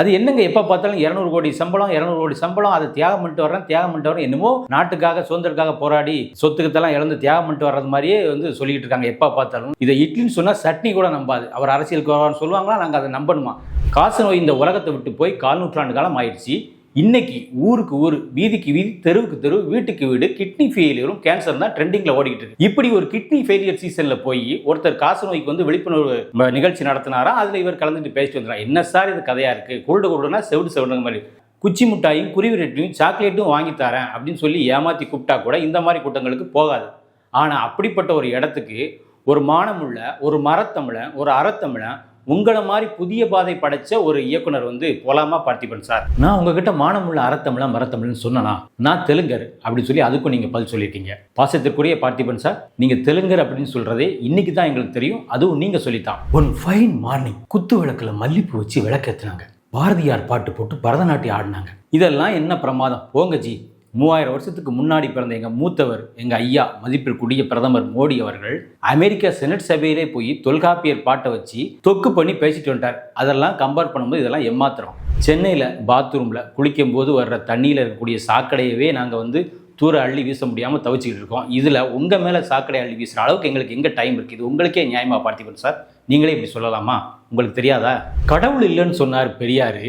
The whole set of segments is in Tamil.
அது என்னங்க எப்போ பார்த்தாலும் இரநூறு கோடி சம்பளம் இரநூறு கோடி சம்பளம் அதை தியாகம் பண்ணிட்டு வர்றேன் தியாகம் பண்ணிட்டு வரேன் என்னமோ நாட்டுக்காக சுதந்திரக்காக போராடி சொத்துக்கத்தெல்லாம் இழந்து தியாகம் பண்ணிட்டு வர்றது மாதிரியே வந்து சொல்லிட்டு இருக்காங்க எப்போ பார்த்தாலும். இதை இட்லின்னு சொன்னால் சட்னி கூட நம்பாது. அவர் அரசியலுக்கு வருவார்னு சொல்லுவாங்களா நாங்கள் அதை நம்பணுமா? காசு நோய் இந்த உலகத்தை விட்டு போய் கால் நூற்றாண்டு காலம் ஆயிடுச்சு. இன்னைக்கு ஊருக்கு ஊர் வீதிக்கு வீதி தெருவுக்கு தெரு வீட்டுக்கு வீடு கிட்னி ஃபெயிலியரும் கேன்சர் தான் ட்ரெண்டிங்கில் ஓடிக்கிட்டு இருக்கு. இப்படி ஒரு கிட்னி ஃபெயிலியர் சீசனில் போய் ஒருத்தர் காசு நோய்க்கு வந்து விழிப்புணர்வு நிகழ்ச்சி நடத்தினாரா? அதில் இவர் கலந்துட்டு பேசிட்டு வந்தார் என்ன சார் இது கதையாக இருக்குது குருடு குருடுனா செவிடு செவிடுங்க மாதிரி குச்சி மிட்டாயும் குருவி ரெட்டையும் சாக்லேட்டும் வாங்கி தரேன் அப்படின்னு சொல்லி ஏமாற்றி கூப்பிட்டா கூட இந்த மாதிரி கூட்டங்களுக்கு போகாது. ஆனால் அப்படிப்பட்ட ஒரு இடத்துக்கு ஒரு மானமுள்ள ஒரு மரத்தமிழன் ஒரு அறத்தமிழன் உங்களை மாதிரி புதிய பாதை படைச்ச ஒரு இயக்குனர் வந்து போலாமா பார்த்திபன் சார். நான் உங்ககிட்ட மானமுள்ள அறத்தமிழா மரத்தமிழ்னு சொன்னனா நான் தெலுங்கர் அப்படின்னு சொல்லி அதுக்கும் நீங்க பதில் சொல்லியிருக்கீங்க. பாசத்திற்குரிய பார்த்திபன் சார் நீங்க தெலுங்கர் அப்படின்னு சொல்றதே இன்னைக்கு தான் எங்களுக்கு தெரியும் அதுவும் நீங்க சொல்லித்தான். ஒன் ஃபைன் மார்னிங் குத்து விளக்கில் மல்லிப்பூ வச்சு விளக்கேற்றினாங்க பாரதியார் பாட்டு போட்டு பரதநாட்டியம் ஆடினாங்க. இதெல்லாம் என்ன பிரமாதம்? போங்க ஜி. மூவாயிரம் வருஷத்துக்கு முன்னாடி பிறந்த எங்கள் மூத்தவர் எங்கள் ஐயா மதிப்பிற்குரிய பிரதமர் மோடி அவர்கள் அமெரிக்கா செனட் சபையிலே போய் தொல்காப்பியர் பாட்டை வச்சு தொக்கு பண்ணி பேசிட்டு வந்துட்டார். அதெல்லாம் கம்பேர் பண்ணும்போது இதெல்லாம் எம்மாத்திரம் சென்னையில் பாத்ரூமில் குளிக்கும்போது வர்ற தண்ணியில் இருக்கக்கூடிய சாக்கடையவே நாங்கள் வந்து தூர அள்ளி வீச முடியாமல் தவிச்சிக்கிட்டு இருக்கோம். இதில் உங்கள் மேலே சாக்கடை அள்ளி வீசுகிற அளவுக்கு எங்களுக்கு எங்கே டைம் இருக்குது இது உங்களுக்கே நியாயமாக பார்த்திபன் சார். நீங்களே இப்படி சொல்லலாமா? உங்களுக்கு தெரியாதா? கடவுள் இல்லைன்னு சொன்னார் பெரியார்.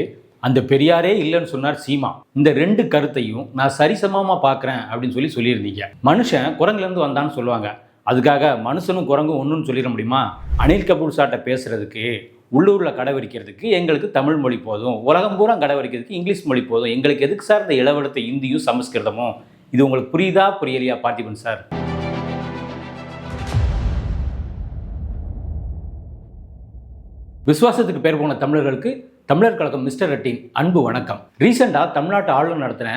அந்த பெரியாரே இல்லைன்னு சொன்னார் சீமா. இந்த ரெண்டு கருத்தையும் நான் சரிசமமாக பார்க்குறேன் அப்படின்னு சொல்லி சொல்லியிருந்தீங்க. மனுஷன் குரங்குலேருந்து வந்தான்னு சொல்லுவாங்க. அதுக்காக மனுஷனும் குரங்கும் ஒன்றுன்னு சொல்லிட முடியுமா? அனில் கபூர் சார்ட்ட பேசுறதுக்கு உள்ளூரில் கடைவரிக்கிறதுக்கு எங்களுக்கு தமிழ் மொழி போதும். உலகம் பூரா கடைவரிக்கிறதுக்கு இங்கிலீஷ் மொழி போதும். எங்களுக்கு எதுக்கு சார் இந்த இளவெடுத்த இந்தியும் சமஸ்கிருதமும்? இது உங்களுக்கு புரியுதா புரியலையா பார்த்திபன் சார்? விசுவாசத்துக்கு பேர் போன தமிழர்களுக்கு தமிழர் கழகம் மிஸ்டர் ரெட்டின் அன்பு வணக்கம். ரீசெண்டாக தமிழ்நாட்டு ஆளுநர் நடத்தின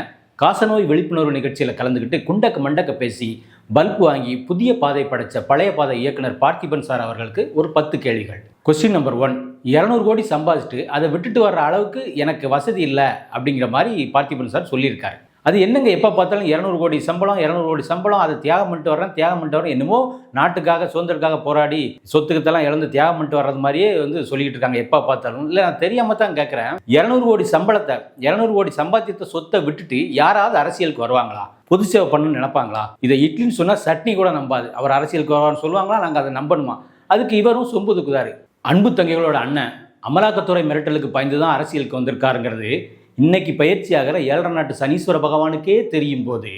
காசநோய் விழிப்புணர்வு நிகழ்ச்சியில் கலந்துக்கிட்டு குண்டக்க மண்டக்க பேசி பல்ப் வாங்கி புதிய பாதை படைச்ச பழைய பாதை இயக்குனர் பார்த்திபன் சார் அவர்களுக்கு ஒரு பத்து கேள்விகள். கொஸ்டின் நம்பர் ஒன் இரநூறு கோடி சம்பாதிச்சுட்டு அதை விட்டுட்டு வர்ற அளவுக்கு எனக்கு வசதி இல்லை அப்படிங்கிற மாதிரி பார்த்திபன் சார் சொல்லியிருக்காரு. அது என்னங்க எப்போ பார்த்தாலும் இரநூறு கோடி சம்பளம் இரநூறு கோடி சம்பளம் அதை தியாகம் பண்ணிட்டு வர்றேன் தியாகம் பண்ணிட்டு வரேன் என்னமோ நாட்டுக்காக சுதந்திரக்காக போராடி சொத்துக்கத்தெல்லாம் இழந்து தியாகம் பண்ணிட்டு வர்றது மாதிரியே வந்து சொல்லிக்கிட்டு இருக்காங்க எப்போ பார்த்தாலும். இல்லை நான் தெரியாம தான் கேட்குறேன் இரநூறு கோடி சம்பளத்தை இரநூறு கோடி சம்பாத்தியத்தை சொத்தை விட்டுட்டு யாராவது அரசியலுக்கு வருவாங்களா? பொது சேவை பண்ணணும்னு நினைப்பாங்களா? இதை இட்லின்னு சொன்னால் சட்னி கூட நம்பாது. அவர் அரசியலுக்கு வருவான்னு சொல்லுவாங்களா? நாங்கள் அதை நம்பணுமா? அதுக்கு இவரும் சொம்பு துக்குதாரு அன்பு தங்கைகளோட அண்ணன் அமலாக்கத்துறை மிரட்டலுக்கு பயந்து தான் அரசியலுக்கு வந்திருக்காருங்கிறது இன்னைக்கு பயிற்சியாகிற ஏழரை நாட்டு சனீஸ்வர பகவானுக்கே தெரியும் போது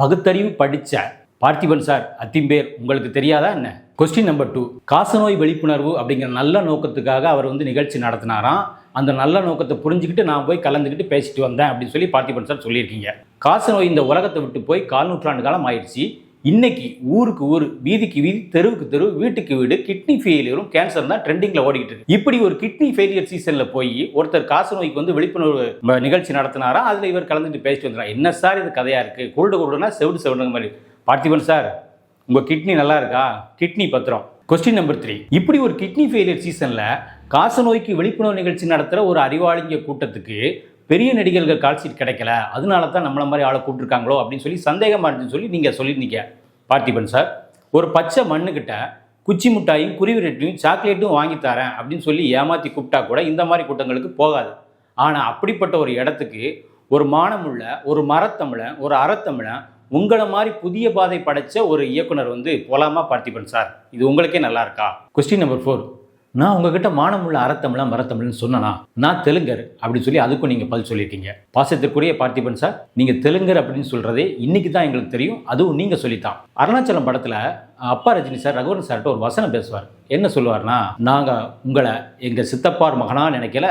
பகுத்தறிவு படித்த பார்த்திபன் சார் அத்திம்பேர் உங்களுக்கு தெரியாதா என்ன? கொஸ்டின் நம்பர் டூ காசநோய் விழிப்புணர்வு அப்படிங்கிற நல்ல நோக்கத்துக்காக அவர் வந்து நிகழ்ச்சி நடத்தினாராம். அந்த நல்ல நோக்கத்தை புரிஞ்சுக்கிட்டு நான் போய் கலந்துக்கிட்டு பேசிட்டு வந்தேன் அப்படின்னு சொல்லி பார்த்திபன் சார் சொல்லியிருக்கீங்க. காசநோய் இந்த உலகத்தை விட்டு போய் கால் நூற்றாண்டு காலம் ஆயிடுச்சு. இன்னைக்கு ஊருக்கு ஊர் வீதிக்கு வீதி தெருவுக்கு தெரு வீட்டுக்கு வீடு கிட்னி ஃபெயிலியரும் கேன்சர் தான் ட்ரெண்டிங்கில் ஓடிக்கிட்டு இருக்கு. இப்படி ஒரு கிட்னி ஃபெயிலியர் சீசனில் போய் ஒருத்தர் காசு நோய்க்கு வந்து விழிப்புணர்வு நிகழ்ச்சி நடத்தினாரா? அதில் இவர் கலந்துட்டு பேசிட்டு வந்தார்? என்ன சார் இது கதையாக இருக்குது குருடு குருடுனா செவிடு செவிடுங்க மாதிரி. பார்த்திபன் சார் உங்கள் கிட்னி நல்லா இருக்கா? கிட்னி பத்திரம். கொஸ்டின் நம்பர் த்ரீ இப்படி ஒரு கிட்னி ஃபெயிலியர் சீசனில் காச நோய்க்கு விழிப்புணர்வு நிகழ்ச்சி நடத்துகிற ஒரு அறிவாளிங்க கூட்டத்துக்கு பெரிய நடிகர்கள் கால்ஷீட் கிடைக்கல. அதனால தான் நம்மள மாதிரி ஆளை கூப்பிட்டுருக்காங்களோ அப்படின்னு சொல்லி சந்தேகமாக இருந்துன்னு சொல்லி நீங்கள் சொல்லியிருந்தீங்க பார்த்திபன் சார் ஒரு பச்சை மண்ணுக்கிட்ட குச்சி மிட்டாயும் குருவி ரெட்டையும் சாக்லேட்டும் வாங்கி தரேன் அப்படின்னு சொல்லி ஏமாற்றி கூப்பிட்டா கூட இந்த மாதிரி கூட்டங்களுக்கு போகாது. ஆனால் அப்படிப்பட்ட ஒரு இடத்துக்கு ஒரு மானமுள்ள ஒரு மரத்தமிழன் ஒரு அறத்தமிழன் உங்களை மாதிரி புதிய பாதை படைச்ச ஒரு இயக்குனர் வந்து போலாமா பார்த்திபன் சார் இது உங்களுக்கே நல்லா இருக்கா? கொஸ்டின் நம்பர் ஃபோர் நான் உங்ககிட்ட மானமுள்ள அறத்தமிழா மரத்தமிழ்னு சொன்னனா நான் தெலுங்கர் அப்படின்னு சொல்லி அதுக்கும் நீங்கள் பதில் சொல்லியிருக்கீங்க. பாசத்திற்குரிய பார்த்திபன் சார் நீங்கள் தெலுங்கர் அப்படின்னு சொல்கிறதே இன்னைக்கு தான் எங்களுக்கு தெரியும். அதுவும் நீங்கள் சொல்லித்தான். அருணாச்சலம் படத்தில் அப்பா ரஜினி சார் ரகுவரன் சார்கிட்ட ஒரு வசனம் பேசுவார். என்ன சொல்லுவார்னா நாங்கள் உங்களை எங்கள் சித்தப்பார் மகனா நினைக்கல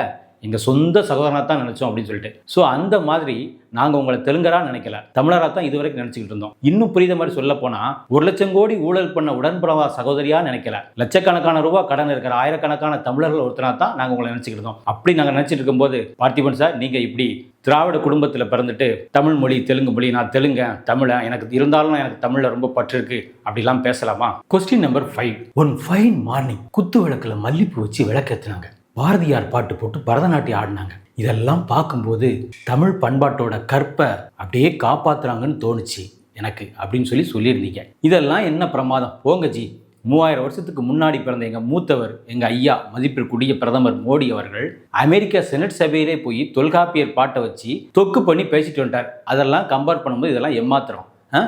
எங்கள் சொந்த சகோதரனாக தான் நினச்சோம் அப்படின்னு சொல்லிட்டு. ஸோ அந்த மாதிரி நாங்கள் உங்களை தெலுங்கராக நினைக்கல. தமிழராக தான் இதுவரைக்கும் நினச்சிக்கிட்டு இருந்தோம். இன்னும் புரியுத மாதிரி சொல்ல போனால் ஒரு லட்சம் கோடி ஊழல் பண்ண உடன்பிறவா சகோதரியாக நினைக்கல. லட்சக்கணக்கான ரூபா கடன் இருக்கிற ஆயிரக்கணக்கான தமிழர்கள் ஒருத்தனாக தான் நாங்கள் உங்களை நினச்சிக்கிட்டு இருந்தோம். அப்படி நாங்கள் நினச்சிட்டு இருக்கும்போது பார்த்திபன் சார் நீங்கள் இப்படி திராவிட குடும்பத்தில் பிறந்துட்டு தமிழ் மொழி தெலுங்கு மொழி நான் தெலுங்க தமிழன் எனக்கு இருந்தாலும் எனக்கு தமிழில் ரொம்ப பற்று இருக்கு. அப்படிலாம் பேசலாமா? Question number five one fine morning குத்து விளக்கில் மல்லிப்பூ வச்சு விளக்கேத்துனாங்க. பாரதியார் பாட்டு போட்டு பரதநாட்டியம் ஆடினாங்க. இதெல்லாம் பார்க்கும்போது தமிழ் பண்பாட்டோட கற்பை அப்படியே காப்பாத்துறாங்கன்னு தோணுச்சு எனக்கு அப்படின்னு சொல்லி சொல்லியிருந்தீங்க. இதெல்லாம் என்ன பிரமாதம்? போங்க ஜி. மூவாயிரம் வருஷத்துக்கு முன்னாடி பிறந்த எங்கள் மூத்தவர் எங்கள் ஐயா மதிப்பிற்குரிய பிரதமர் மோடி அவர்கள் அமெரிக்கா செனட் சபையிலே போய் தொல்காப்பியர் பாட்டை வச்சு தொக்கு பண்ணி பேசிட்டு வந்துட்டார். அதெல்லாம் கம்பேர் பண்ணும்போது இதெல்லாம் ஏமாத்திரம் ஆ?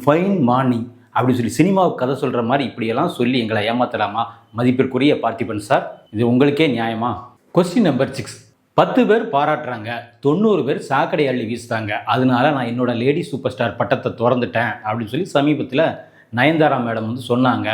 ஃபைன் மார்னிங் அப்படின்னு சொல்லி சினிமாவுக்கு கதை சொல்கிற மாதிரி இப்படியெல்லாம் சொல்லி எங்களை ஏமாத்தலாமா? மதிப்பிற்குரிய பார்த்திபன் சார் இது உங்களுக்கே நியாயமா? கொஸ்டின் நம்பர் சிக்ஸ் பத்து பேர் பாராட்டுறாங்க தொண்ணூறு பேர் சாக்கடை அள்ளி வீசுறாங்க. அதனால நான் என்னோட லேடி சூப்பர் ஸ்டார் பட்டத்தை திறந்துட்டேன் அப்படின்னு சொல்லி சமீபத்தில் நயன்தாரா மேடம் வந்து சொன்னாங்க.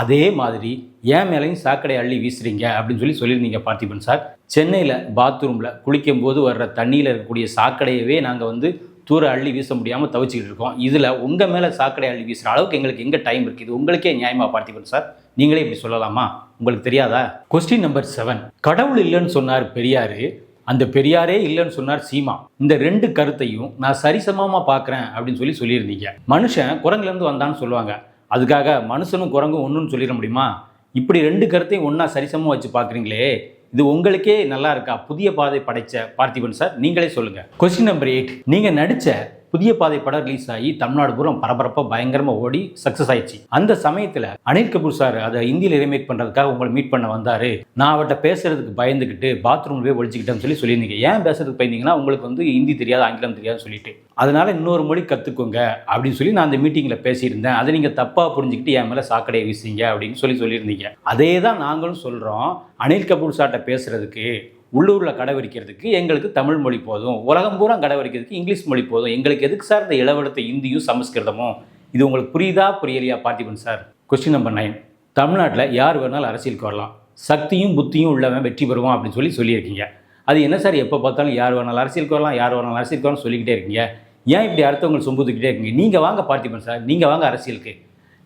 அதே மாதிரி ஏன் மேலேயும் சாக்கடை அள்ளி வீசுறீங்க அப்படின்னு சொல்லி சொல்லியிருந்தீங்க பார்த்திபன் சார் சென்னையில் பாத்ரூமில் குளிக்கும்போது வர்ற தண்ணியில் இருக்கக்கூடிய சாக்கடையவே நாங்கள் வந்து தூர அள்ளி வீச முடியாமல் தவிச்சிக்கிட்டு இருக்கோம். இதில் உங்கள் மேலே சாக்கடை அள்ளி வீசுகிற அளவுக்கு எங்களுக்கு எங்கே டைம் இருக்குது இது உங்களுக்கே நியாயமாக பார்த்திபன் சார். நீங்களே இப்படி சொல்லலாமா? உங்களுக்கு தெரியாதா? கொஸ்டின் நம்பர் செவன் கடவுள் இல்லைன்னு சொன்னார் பெரியார். அந்த பெரியாரே இல்லைன்னு சொன்னார் சீமா. இந்த ரெண்டு கருத்தையும் நான் சரிசமமாக பார்க்குறேன் அப்படின்னு சொல்லி சொல்லியிருந்தீங்க. மனுஷன் குரங்குலேருந்து வந்தான்னு சொல்லுவாங்க. அதுக்காக மனுஷனும் குரங்கும் ஒன்றுன்னு சொல்லிட முடியுமா? இப்படி ரெண்டு கருத்தையும் ஒன்றா சரிசமமாக வச்சு பார்க்குறீங்களே இது உங்களுக்கே நல்லா இருக்கா? புதிய பாதை படைச்ச பார்த்திபன் சார் நீங்களே சொல்லுங்க. கொஸ்டின் நம்பர் எயிட் நீங்க நடிச்ச புதிய பாதை படம் ரிலீஸ் ஆகி தமிழ்நாடு பூரா பரபரப்பா பயங்கரமா ஓடி சக்சஸ் ஆயிடுச்சு. அந்த சமயத்துல அனில் கபூர் சார் அதை இந்தியில ரீமேக் பண்றதுக்காக உங்களை மீட் பண்ண வந்தாரு. நான் அவர்கிட்ட பேசுறதுக்கு பயந்துக்கிட்டு பாத்ரூம் போய் ஒழிச்சுக்கிட்டேன்னு சொல்லி சொல்லியிருந்தீங்க. ஏன் பேசுறதுக்கு பயந்தீங்கன்னா உங்களுக்கு வந்து ஹிந்தி தெரியாது ஆங்கிலம் தெரியாதுன்னு சொல்லிட்டு. அதனால இன்னொரு மொழி கத்துக்கோங்க அப்படின்னு சொல்லி நான் அந்த மீட்டிங்ல பேசியிருந்தேன். அதை நீங்க தப்பா புரிஞ்சுக்கிட்டு என் மேல சாக்கடையை வீசிங்க அப்படின்னு சொல்லி சொல்லியிருந்தீங்க. அதே தான் நாங்களும் சொல்றோம். அனில் கபூர் சார்ட்ட பேசுறதுக்கு உள்ளூரில் கடை எங்களுக்கு தமிழ் மொழி போதும். உலகம் பூரா கடை வைக்கிறதுக்கு இங்கிலீஷ் மொழி போதும். எங்களுக்கு எதுக்கு சார் இந்த இளவெடுத்த இந்தியும் சமஸ்கிருதமும் இது உங்களுக்கு புரியுதா புரியலையா Parthiban sir? Question number nine தமிழ்நாட்டில் யார் வேணாலும் அரசியலுக்கு வரலாம். சக்தியும் புத்தியும் உள்ளவன் வெற்றி பெறுவான் அப்படின்னு சொல்லி சொல்லியிருக்கீங்க. அது என்ன சார்? எப்போ பார்த்தாலும் யார் வேணாலும் அரசியலுக்கு வரலாம் யார் வேணாலும் அரசியலுக்கு வரலாம் சொல்லிக்கிட்டே இருக்கீங்க. ஏன் இப்படி அடுத்தவங்க சொம்புத்துக்கிட்டே இருக்கீங்க? நீங்கள் வாங்க பார்த்திபன் சார். நீங்கள் வாங்க அரசியலுக்கு.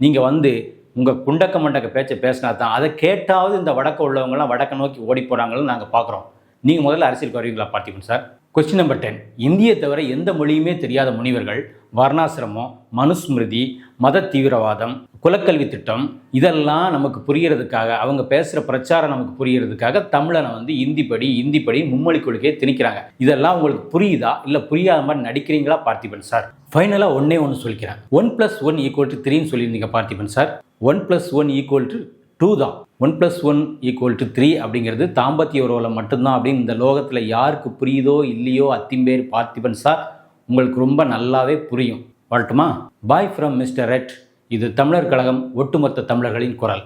நீங்கள் வந்து உங்கள் குண்டக்க மண்டக்க பேச்சை பேசினா தான் அதை கேட்டாவது இந்த வடக்க உள்ளவங்கலாம் வடக்க நோக்கி ஓடி போகிறாங்கன்னு நாங்கள் பார்க்குறோம் நீங்கள் முதல்ல அரசியலுக்கு வருவீங்களா Parthiban sir question number ten இந்தியை தவிர எந்த மொழியுமே தெரியாத முனிவர்கள் வர்ணாசிரமம் மனுஸ்மிருதி மத தீவிரவாதம் குலக்கல்வி திட்டம் இதெல்லாம் நமக்கு புரியறதுக்காக அவங்க பேசுகிற பிரச்சாரம் நமக்கு புரியறதுக்காக தமிழனை வந்து இந்தி படி இந்தி படி மும்மொழி கொள்கையை திணிக்கிறாங்க. இதெல்லாம் உங்களுக்கு புரியுதா? இல்லை புரியாத மாதிரி நடிக்கிறீங்களா? பார்த்திபன் சார் ஃபைனலாக ஒன்றே ஒன்று சொல்லிக்கிறேன். One plus one equal to த்ரீன்னு சொல்லியிருந்தீங்க Parthiban sir one plus one equal to two தான். One plus one equal to three அப்படிங்கிறது தாம்பத்திய உறவில் மட்டும்தான் அப்படின்னு இந்த லோகத்தில் யாருக்கு புரியுதோ இல்லையோ அத்திம்பேர் பார்த்திபன் சார் உங்களுக்கு ரொம்ப நல்லாவே புரியும். வரட்டுமா? பாய் ஃப்ரம் மிஸ்டர் ரெட் இது தமிழர் கழகம் ஒட்டுமொத்த தமிழர்களின் குரல்.